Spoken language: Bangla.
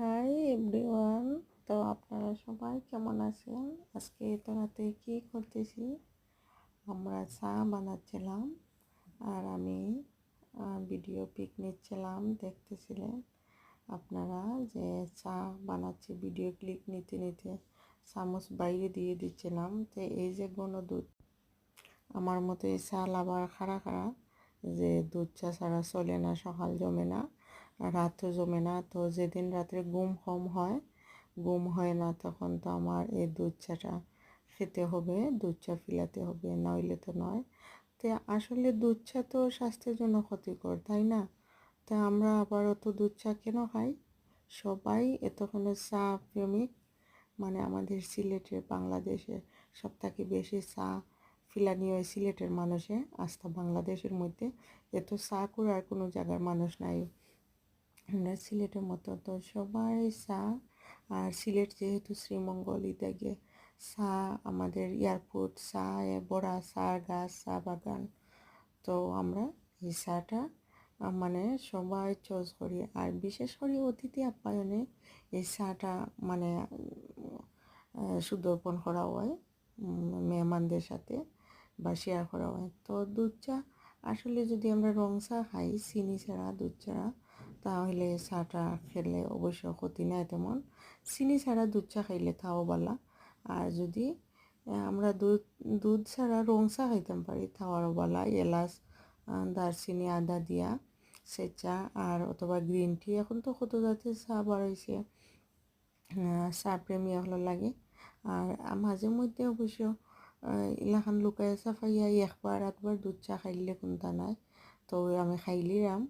Hi everyone. তো আপনারা সবাই কেমন আছেন? আজকে তো রাতে কী করতেছি? আমরা চা বানাচ্ছিলাম আর আমি ভিডিও পিক নিচ্ছিলাম দেখতেছিলেন আপনারা যে চা বানাচ্ছি ভিডিও ক্লিক নিতে নিতে চামচ বাইরে দিয়ে দিচ্ছিলাম। তো এই যে গণদুধ, আমার মতো এই চাল আবার খাড়া খাড়া, যে দুধ চা ছাড়া চলে না, সকাল জমে না। রাতও জমে না। তো যেদিন রাত্রে ঘুম কম হয়, ঘুম হয় না তখন তো আমার এই দুধ চাটা খেতে হবে, দুধ চা ফিলাতে হবে, নইলে তো নয়। তো আসলে দুধ চা তো স্বাস্থ্যের জন্য ক্ষতিকর, তাই না? তা আমরা আবার অত দুধ চা কেন খাই? সবাই এতক্ষণে চা প্রেমিক মানে আমাদের সিলেটের বাংলাদেশে সব থেকে বেশি চা ফিলানি হয় সিলেটের মানুষে, আস্থা বাংলাদেশের মধ্যে। এত চা করে আর কোনো জায়গার মানুষ নাই। সিলেটের মতো। তো সবাই চা আর সিলেট যেহেতু শ্রীমঙ্গল ইত্যাদি চা আমাদের এয়ারপোর্ট, চা বড়া, চা গাছ, চা বাগান। তো আমরা এই চাটা মানে সবাই চয়েস করি। আর বিশেষ করে অতিথি আপ্যায়নে এই চাটা মানে সুদর্পণ করা হয় মেহমানদের সাথে বা শেয়ার করা হয়। তো দুধ চা, আসলে যদি আমরা রং চা খাই, চিনি ছাড়া দুধ ছাড়া তাহলে চাটা খেলে অবশ্য ক্ষতি নাই তেমন। চিনি ছাড়া দুধ চা খাইলে তাও বালা। আর যদি আমরা দুধ দুধ ছাড়া রং চা খাইতাম পারি, তাও আরও বালা। এলাচ দারচিনি, আদা দিয়া সে চা আর অথবা গ্রিন টি। এখন তো কত জাতের চা বাড়াইছে। চা প্রেমী হলো লাগে। আর মাঝে মধ্যে অবশ্য ইলাখান লুকাই চা ফাইয়া একবার একবার দুধ চা খাইলে কোনটা নাই। তো আমি খাইলিরাম।